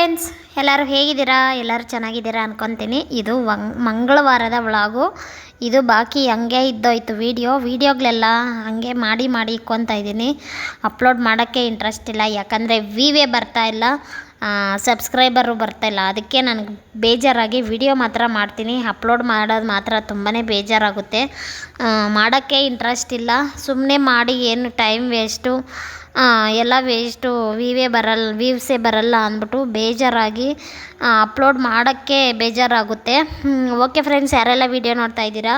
Friends ಎಲ್ಲರೂ ಹೇಗಿದ್ದೀರಾ? ಎಲ್ಲರೂ ಚೆನ್ನಾಗಿದ್ದೀರಾ ಅನ್ಕೊತೀನಿ. ಇದು ವಂಗ್, ಮಂಗಳವಾರದ ಒಳಗು ಇದು ಬಾಕಿ ಹಂಗೆ ಇದ್ದೋಯ್ತು ವೀಡಿಯೋ. ವೀಡಿಯೋಗಳೆಲ್ಲ ಹಾಗೆ ಮಾಡಿ ಮಾಡಿ ಇಕ್ಕೊತಾ ಇದ್ದೀನಿ. ಅಪ್ಲೋಡ್ ಮಾಡೋಕ್ಕೆ ಇಂಟ್ರೆಸ್ಟ್ ಇಲ್ಲ. ಯಾಕಂದರೆ ವಿವೇ ಬರ್ತಾ ಇಲ್ಲ. ಸಬ್ಸ್ಕ್ರೈಬರು ಬರ್ತಾ ಇಲ್ಲ. ಅದಕ್ಕೆ ನನಗೆ ಬೇಜಾರಾಗಿ ವಿಡಿಯೋ ಮಾತ್ರ ಮಾಡ್ತೀನಿ. ಅಪ್ಲೋಡ್ ಮಾಡೋದು ಮಾತ್ರ ತುಂಬಾ ಬೇಜಾರಾಗುತ್ತೆ. ಮಾಡೋಕ್ಕೆ ಇಂಟ್ರೆಸ್ಟ್ ಇಲ್ಲ. ಸುಮ್ಮನೆ ಮಾಡಿ ಏನು ಟೈಮ್ ವೇಸ್ಟು ಎಲ್ಲ ವೇಸ್ಟು ವಿವೇ ಬರಲ್ಲ ವೀವ್ಸೇ ಬರಲ್ಲ ಅಂದ್ಬಿಟ್ಟು ಬೇಜಾರಾಗಿ ಅಪ್ಲೋಡ್ ಮಾಡೋಕ್ಕೆ ಬೇಜಾರಾಗುತ್ತೆ. ಓಕೆ ಫ್ರೆಂಡ್ಸ್ ಯಾರೆಲ್ಲ ವೀಡಿಯೋ ನೋಡ್ತಾ ಇದ್ದೀರಾ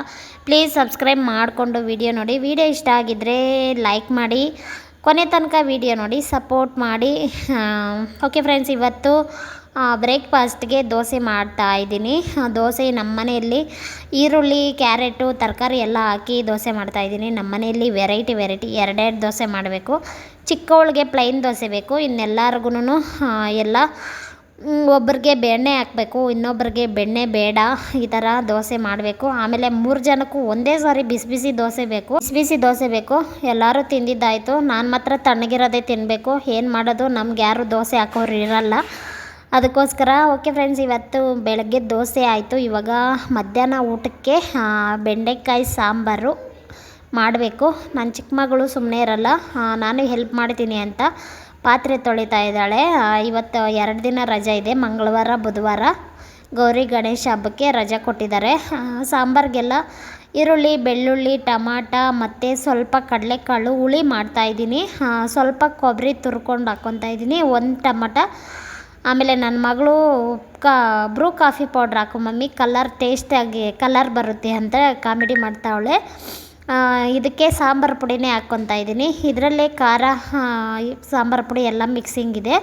ಪ್ಲೀಸ್ ಸಬ್ಸ್ಕ್ರೈಬ್ ಮಾಡಿಕೊಂಡು ವೀಡಿಯೋ ನೋಡಿ. ವೀಡಿಯೋ ಇಷ್ಟ ಆಗಿದ್ದರೆ ಲೈಕ್ ಮಾಡಿ, ಕೊನೆ ತನಕ ವೀಡಿಯೋ ನೋಡಿ ಸಪೋರ್ಟ್ ಮಾಡಿ. ಓಕೆ ಫ್ರೆಂಡ್ಸ್ ಇವತ್ತು ಬ್ರೇಕ್ಫಾಸ್ಟ್ಗೆ ದೋಸೆ ಮಾಡ್ತಾ ಇದ್ದೀನಿ. ದೋಸೆ ನಮ್ಮ ಮನೆಯಲ್ಲಿ ಈರುಳ್ಳಿ, ಕ್ಯಾರೆಟು, ತರಕಾರಿ ಎಲ್ಲ ಹಾಕಿ ದೋಸೆ ಮಾಡ್ತಾ ಇದ್ದೀನಿ. ನಮ್ಮ ಮನೆಯಲ್ಲಿ ವೆರೈಟಿ ವೆರೈಟಿ ಎರಡೆರಡು ದೋಸೆ ಮಾಡಬೇಕು. ಚಿಕ್ಕವಳಿಗೆ ಪ್ಲೈನ್ ದೋಸೆ ಬೇಕು. ಇನ್ನೆಲ್ಲರ್ಗೂ ಎಲ್ಲ ಒಬ್ಬರಿಗೆ ಬೆಣ್ಣೆ ಹಾಕಬೇಕು ಇನ್ನೊಬ್ಬರಿಗೆ ಬೆಣ್ಣೆ ಬೇಡ, ಈ ಥರ ದೋಸೆ ಮಾಡಬೇಕು. ಆಮೇಲೆ ಮೂರು ಜನಕ್ಕೂ ಒಂದೇ ಸಾರಿ ಬಿಸಿ ಬಿಸಿ ದೋಸೆ ಬೇಕು. ಬಿಸಿ ಬಿಸಿ ದೋಸೆ ಬೇಕು. ಎಲ್ಲರೂ ತಿಂದಿದ್ದಾಯಿತು. ನಾನು ಮಾತ್ರ ತಣ್ಣಗಿರೋದೇ ತಿನ್ನಬೇಕು ಏನು ಮಾಡೋದು? ನಮ್ಗೆ ಯಾರು ದೋಸೆ ಹಾಕೋರು ಇರಲ್ಲ. ಅದಕ್ಕೋಸ್ಕರ ಓಕೆ ಫ್ರೆಂಡ್ಸ್ ಇವತ್ತು ಬೆಳಗ್ಗೆ ದೋಸೆ ಆಯಿತು. ಇವಾಗ ಮಧ್ಯಾಹ್ನ ಊಟಕ್ಕೆ ಬೆಂಡೆಕಾಯಿ ಸಾಂಬಾರು ಮಾಡಬೇಕು. ನನ್ನ ಚಿಕ್ಕ ಮಗಳು ಸುಮ್ಮನೆ ಇರಲ್ಲ. ನಾನು ಹೆಲ್ಪ್ ಮಾಡ್ತೀನಿ ಅಂತ ಪಾತ್ರೆ ತೊಳಿತಾ ಇದ್ದಾಳೆ. ಇವತ್ತು ಎರಡು ದಿನ ರಜೆ ಇದೆ. ಮಂಗಳವಾರ, ಬುಧವಾರ ಗೌರಿ ಗಣೇಶ ಹಬ್ಬಕ್ಕೆ ರಜೆ ಕೊಟ್ಟಿದ್ದಾರೆ. ಸಾಂಬಾರಿಗೆಲ್ಲ ಈರುಳ್ಳಿ, ಬೆಳ್ಳುಳ್ಳಿ, ಟಮಾಟ, ಮತ್ತು ಸ್ವಲ್ಪ ಕಡಲೆಕಾಳು ಹುಳಿ ಮಾಡ್ತಾಯಿದ್ದೀನಿ ಸ್ವಲ್ಪ ಕೊಬ್ಬರಿ ತುರ್ಕೊಂಡು ಹಾಕ್ಕೊತಾ ಇದ್ದೀನಿ. ಒಂದು ಟಮಾಟ ಆಮೇಲೆ ನನ್ನ ಮಗಳು ಕಾ ಬ್ರೂ ಕಾಫಿ ಪೌಡ್ರ್ ಹಾಕು ಮಮ್ಮಿ, ಕಲರ್ ಟೇಸ್ಟಾಗಿ ಕಲರ್ ಬರುತ್ತೆ ಅಂತ ಕಾಮಿಡಿ ಮಾಡ್ತಾವಳೆ. ಇದಕ್ಕೆ ಸಾಂಬಾರು ಪುಡಿನೇ ಹಾಕ್ಕೊತಾ ಇದ್ದೀನಿ. ಇದರಲ್ಲೇ ಖಾರ ಸಾಂಬಾರು ಪುಡಿ ಎಲ್ಲ ಮಿಕ್ಸಿಂಗ್ ಇದೆ.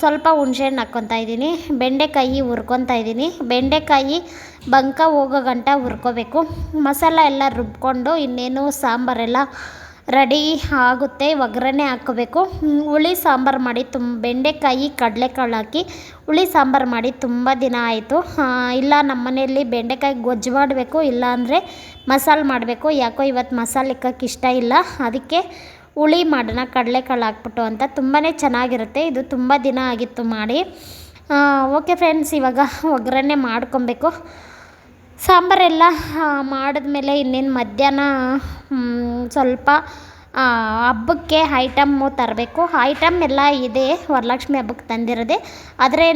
ಸ್ವಲ್ಪ ಹುಣ್ಸೆಹಣ್ಣು ಹಾಕ್ಕೊತಾ ಇದ್ದೀನಿ. ಬೆಂಡೆಕಾಯಿ ಹುರ್ಕೊತಾ ಇದ್ದೀನಿ. ಬೆಂಡೆಕಾಯಿ ಬಂಕ ಹೋಗೋ ಗಂಟ ಹುರ್ಕೋಬೇಕು. ಮಸಾಲ ಎಲ್ಲ ರುಬ್ಕೊಂಡು ಇನ್ನೇನು ಸಾಂಬಾರೆಲ್ಲ ರೆಡಿ ಆಗುತ್ತೆ, ಒಗ್ಗರಣೆ ಹಾಕ್ಕೋಬೇಕು. ಹುಳಿ ಸಾಂಬಾರು ಮಾಡಿ ತುಂಬ ಬೆಂಡೆಕಾಯಿ ಕಡಲೆಕಾಳು ಹಾಕಿ ಹುಳಿ ಸಾಂಬಾರು ಮಾಡಿ ತುಂಬ ದಿನ ಆಯಿತು. ಇಲ್ಲ ನಮ್ಮ ಮನೆಯಲ್ಲಿ ಬೆಂಡೆಕಾಯಿ ಗೊಜ್ಜು ಮಾಡಬೇಕು, ಇಲ್ಲ ಅಂದರೆ ಮಸಾಲೆ ಮಾಡಬೇಕು. ಯಾಕೋ ಇವತ್ತು ಮಸಾಲೆ ಇಕ್ಕಕ್ಕೆ ಇಷ್ಟ ಇಲ್ಲ. ಅದಕ್ಕೆ ಹುಳಿ ಮಾಡೋಣ, ಕಡಲೆಕಾಳು ಹಾಕ್ಬಿಟ್ಟು ಅಂತ. ತುಂಬಾ ಚೆನ್ನಾಗಿರುತ್ತೆ. ಇದು ತುಂಬ ದಿನ ಆಗಿತ್ತು ಮಾಡಿ. ಓಕೆ ಫ್ರೆಂಡ್ಸ್, ಇವಾಗ ಒಗ್ಗರಣೆ ಮಾಡ್ಕೊಬೇಕು. ಸಾಂಬಾರೆಲ್ಲ ಮಾಡಿದ್ಮೇಲೆ ಇನ್ನೇನು ಮಧ್ಯಾಹ್ನ ಸ್ವಲ್ಪ ಹಬ್ಬಕ್ಕೆ ಐಟಮ್ಮು ತರಬೇಕು. ಐಟಮ್ ಎಲ್ಲ ಇದೆ, ವರಲಕ್ಷ್ಮಿ ಹಬ್ಬಕ್ಕೆ ತಂದಿರೋದೆ. ಆದರೆ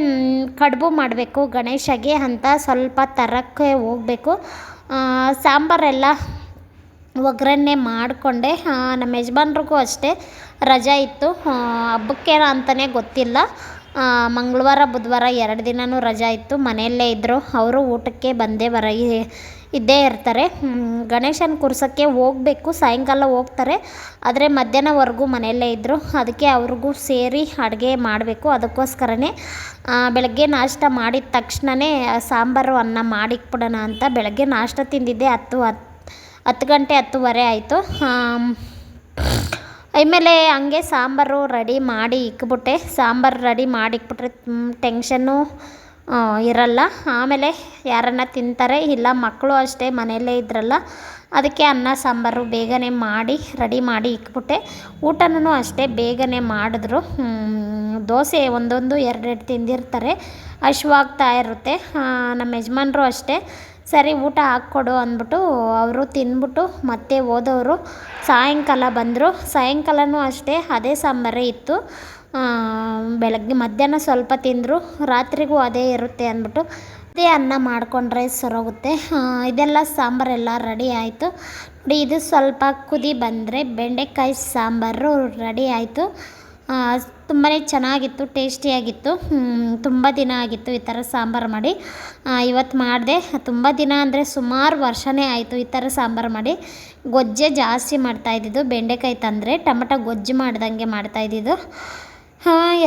ಕಡುಬು ಮಾಡಬೇಕು, ಗಣೇಶಗೆ ಅಂತ ಸ್ವಲ್ಪ ತರೋಕ್ಕೆ ಹೋಗಬೇಕು. ಸಾಂಬಾರೆಲ್ಲ ಒಗ್ಗರಣೆ ಮಾಡಿಕೊಂಡೆ. ನಮ್ಮ ಯಜಮಾನ್ರಿಗೂ ಅಷ್ಟೇ ರಜೆ ಇತ್ತು. ಹಬ್ಬಕ್ಕೆ ಅಂತಲೇ ಗೊತ್ತಿಲ್ಲ. ಮಂಗಳವಾರ, ಬುಧವಾರ ಎರಡು ದಿನವೂ ರಜೆ ಇತ್ತು. ಮನೆಯಲ್ಲೇ ಇದ್ದರು ಅವರು ಊಟಕ್ಕೆ ಬಂದೇ ಬರ ಇದ್ದೇ ಇರ್ತಾರೆ. ಗಣೇಶನ ಕೂರ್ಸೋಕ್ಕೆ ಹೋಗಬೇಕು. ಸಾಯಂಕಾಲ ಹೋಗ್ತಾರೆ. ಆದರೆ ಮಧ್ಯಾಹ್ನವರೆಗೂ ಮನೆಯಲ್ಲೇ ಇದ್ದರು ಅದಕ್ಕೆ ಅವ್ರಿಗೂ ಸೇರಿ ಅಡುಗೆ ಮಾಡಬೇಕು. ಅದಕ್ಕೋಸ್ಕರನೇ ಬೆಳಗ್ಗೆ ನಾಷ್ಟ ಮಾಡಿದ ತಕ್ಷಣವೇ ಸಾಂಬಾರು, ಅನ್ನ ಮಾಡಿಕ್ಬಿಡೋಣ ಅಂತ ಬೆಳಗ್ಗೆ ನಾಷ್ಟ ತಿಂದಿದ್ದೆ. ಹತ್ತು ಹತ್ತು ಹತ್ತು ಗಂಟೆ ಹತ್ತುವರೆ ಆಯಿತು. ಆಮೇಲೆ ಹಂಗೆ ಸಾಂಬಾರು ರೆಡಿ ಮಾಡಿ ಇಕ್ಬಿಟ್ಟೆ. ಸಾಂಬಾರು ರೆಡಿ ಮಾಡಿ ಇಕ್ಬಿಟ್ರೆ ಟೆನ್ಷನ್ನು ಇರಲ್ಲ. ಆಮೇಲೆ ಯಾರನ್ನ ತಿಂತಾರೆ, ಇಲ್ಲ ಮಕ್ಕಳು ಅಷ್ಟೇ ಮನೆಯಲ್ಲೇ ಇದ್ರಲ್ಲ, ಅದಕ್ಕೆ ಅನ್ನ, ಸಾಂಬಾರು ಬೇಗನೆ ಮಾಡಿ, ರೆಡಿ ಮಾಡಿ ಇಕ್ಬಿಟ್ಟೆ. ಊಟನೂ ಅಷ್ಟೇ ಬೇಗನೆ ಮಾಡಿದ್ರು. ದೋಸೆ ಒಂದೊಂದು ಎರಡೆರಡು ತಿಂದಿರ್ತಾರೆ. ಹಶ್ವಾಗ್ತಾ ಇರುತ್ತೆ. ನಮ್ಮ ಯಜಮಾನ್ರು ಅಷ್ಟೇ. ಸರಿ, ಊಟ ಹಾಕ್ಕೊಡು ಅಂದ್ಬಿಟ್ಟು ಅವರು ತಿಂದ್ಬಿಟ್ಟು ಮತ್ತೆ ಹೋದವರು. ಸಾಯಂಕಾಲ ಬಂದರು. ಸಾಯಂಕಾಲವೂ ಅಷ್ಟೇ, ಅದೇ ಸಾಂಬಾರೇ ಇತ್ತು. ಬೆಳಗ್ಗೆ ಮಧ್ಯಾಹ್ನ ಸ್ವಲ್ಪ ತಿಂದರು. ರಾತ್ರಿಗೂ ಅದೇ ಇರುತ್ತೆ ಅಂದ್ಬಿಟ್ಟು ಅದೇ ಅನ್ನ ಮಾಡಿಕೊಂಡ್ರೆ ಸರೋಗುತ್ತೆ. ಇದೆಲ್ಲ ಸಾಂಬಾರೆಲ್ಲ ರೆಡಿ ಆಯಿತು. ನೋಡಿ, ಇದು ಸ್ವಲ್ಪ ಕುದಿ ಬಂದರೆ ಬೆಂಡೆಕಾಯಿ ಸಾಂಬಾರು ರೆಡಿ ಆಯಿತು. ತುಂಬಾ ಚೆನ್ನಾಗಿತ್ತು, ಟೇಸ್ಟಿಯಾಗಿತ್ತು. ತುಂಬ ದಿನ ಆಗಿತ್ತು ಈ ಥರ ಸಾಂಬಾರು ಮಾಡಿ. ಇವತ್ತು ಮಾಡಿದೆ. ತುಂಬ ದಿನ ಅಂದರೆ ಸುಮಾರು ವರ್ಷವೇ ಆಯಿತು ಈ ಥರ ಸಾಂಬಾರು ಮಾಡಿ. ಗೊಜ್ಜೆ ಜಾಸ್ತಿ ಮಾಡ್ತಾಯಿದ್ದಿದ್ದು ಬೆಂಡೆಕಾಯಿ ತಂದರೆ ಟೊಮೆಟೊ ಗೊಜ್ಜು ಮಾಡ್ದಂಗೆ ಮಾಡ್ತಾಯಿದ್ದಿದ್ದು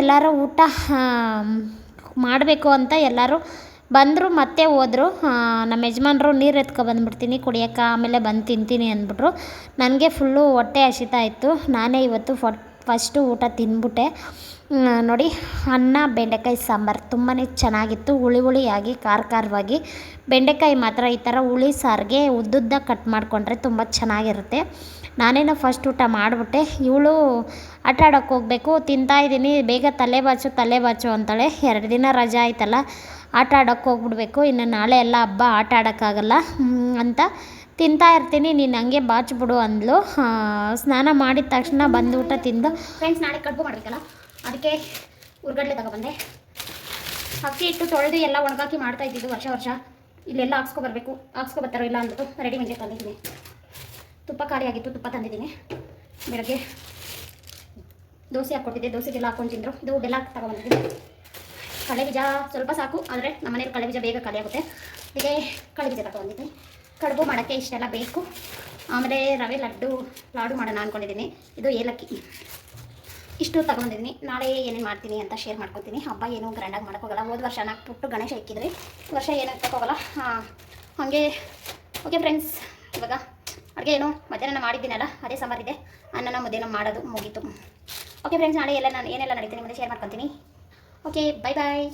ಎಲ್ಲರೂ ಊಟ ಮಾಡಬೇಕು ಅಂತ ಎಲ್ಲರೂ ಬಂದರು, ಮತ್ತೆ ಹೋದರು. ನಮ್ಮ ಯಜಮಾನ್ರು ನೀರು ಎತ್ಕೊ ಬಂದ್ಬಿಡ್ತೀನಿ, ಕುಡಿಯೋಕ್ಕೆ, ಆಮೇಲೆ ಬಂದು ತಿಂತೀನಿ ಅಂದ್ಬಿಟ್ರು. ನನಗೆ ಫುಲ್ಲು ಹೊಟ್ಟೆ ಹಸಿತಾ ಇತ್ತು. ನಾನೇ ಇವತ್ತು ಫಸ್ಟು ಊಟ ತಿಂದ್ಬಿಟ್ಟೆ. ನೋಡಿ, ಅನ್ನ, ಬೆಂಡೆಕಾಯಿ ಸಾಂಬಾರು ತುಂಬಾ ಚೆನ್ನಾಗಿತ್ತು, ಹುಳಿ ಹುಳಿಯಾಗಿ, ಖಾರ ಖಾರವಾಗಿ. ಬೆಂಡೆಕಾಯಿ ಮಾತ್ರ ಈ ಥರ ಹುಳಿ ಸಾರಿಗೆ ಉದ್ದುದ್ದ ಕಟ್ ಮಾಡಿಕೊಂಡ್ರೆ ತುಂಬ ಚೆನ್ನಾಗಿರುತ್ತೆ. ನಾನೇನೋ ಫಸ್ಟ್ ಊಟ ಮಾಡಿಬಿಟ್ಟೆ. ಇವಳು ಆಟ ಆಡೋಕ್ಕೆ ಹೋಗಬೇಕು ತಿಂತಾಯಿದ್ದೀನಿ ಬೇಗ ತಲೆ ಬಾಚು ತಲೆ ಬಾಚು ಅಂತಾಳೆ. ಎರಡು ದಿನ ರಜೆ ಆಯ್ತಲ್ಲ, ಆಟ ಆಡೋಕ್ಕೆ ಹೋಗ್ಬಿಡ್ಬೇಕು. ಇನ್ನು ನಾಳೆ ಎಲ್ಲ ಹಬ್ಬ, ಆಟ ಆಡೋಕ್ಕಾಗಲ್ಲ ಅಂತ ತಿಂತಾ ಇರ್ತೀನಿ, ನೀನು ಹಂಗೆ ಬಾಚ್ಬಿಡು ಅಂದ್ಲು. ಸ್ನಾನ ಮಾಡಿದ ತಕ್ಷಣ ಬಂದು ಊಟ ತಿಂದು. ಫ್ರೆಂಡ್ಸ್ ನಾಳೆ ಕಡುಬು ಮಾಡಬೇಕಲ್ಲ? ಅದಕ್ಕೆ ಉರ್ಗಡ್ಲೆ ತಗೊಬಂದೆ. ಅಕ್ಕಿ ಇಟ್ಟು ತೊಳೆದು ಎಲ್ಲ ಒಣಗಾಕಿ ಮಾಡ್ತಾ ಇದ್ದಿದ್ದು ವರ್ಷ ವರ್ಷ. ಇಲ್ಲೆಲ್ಲ ಹಾಕ್ಸ್ಕೊಬರ್ಬೇಕು ಹಾಕ್ಸ್ಕೊ ಬರ್ತಾರೋ ಇಲ್ಲ ಅಂದ್ಬಿಟ್ಟು ರೆಡಿಮೇಡ್ ತಂದಿದ್ದೀನಿ. ತುಪ್ಪ ಖಾಲಿ ಆಗಿತ್ತು, ತುಪ್ಪ ತಂದಿದ್ದೀನಿ. ಬೆಳಗ್ಗೆ ದೋಸೆ ಹಾಕ್ಕೊಟ್ಟಿದ್ದೆ, ದೋಸೆಗೆಲ್ಲ ಹಾಕೊಂಡು ತಿಂದರು. ಇದು ಬೆಲ್ಲ ತಗೊಬಂದಿದ್ದೀನಿ. ಕಳೆ ಬೀಜ ಸ್ವಲ್ಪ ಸಾಕು, ಆದರೆ ನಮ್ಮನೇಲಿ ಕಳೆ ಬೀಜ ಬೇಗ ಖಾಲಿ ಆಗುತ್ತೆ. ಅದಕ್ಕೆ ಕಳೆಬೀಜ ಬೀಜ ತಗೊಬಂದಿದ್ದೀನಿ. ಕಡುಬು ಮಾಡೋಕ್ಕೆ ಇಷ್ಟೆಲ್ಲ ಬೇಕು. ಆಮೇಲೆ ರವೆ ಲಡ್ಡು, ಲಾಡು ಮಾಡೋಣ ಅಂದ್ಕೊಂಡಿದ್ದೀನಿ ಇದು ಏಲಕ್ಕಿ. ಇಷ್ಟು ತಗೊಂಡಿದ್ದೀನಿ. ನಾಳೆ ಏನೇನು ಮಾಡ್ತೀನಿ ಅಂತ ಶೇರ್ ಮಾಡ್ಕೊತೀನಿ. ಹಬ್ಬ ಏನು ಗ್ರ್ಯಾಂಡಾಗಿ ಮಾಡೋಕ್ಕೋಗಲ್ಲ ಹೋದ ವರ್ಷ ನಾಲ್ಕು ಪುಟ್ಟು ಗಣೇಶ ಇಕ್ಕಿದ್ರಿ ಈ ವರ್ಷ ಏನು ಹೋಗಲ್ಲ. ಹಾಗೆ ಓಕೆ ಫ್ರೆಂಡ್ಸ್ ಇವಾಗ ಅಡುಗೆ ಏನು ಮಧ್ಯಾಹ್ನ ಮಾಡಿದ್ದೀನಲ್ಲ, ಅದೇ ಸಾಂಬಾರಿದೆ ಅನ್ನನ ಮುದ್ದೇನ ಮಾಡೋದು ಮುಗೀತು. ಓಕೆ ಫ್ರೆಂಡ್ಸ್ ನಾಳೆ ಎಲ್ಲ ನಾನು ಏನೆಲ್ಲ ನಡೀತೀನಿ ಮುಂದೆ ಶೇರ್ ಮಾಡ್ಕೊತೀನಿ. Okay bye bye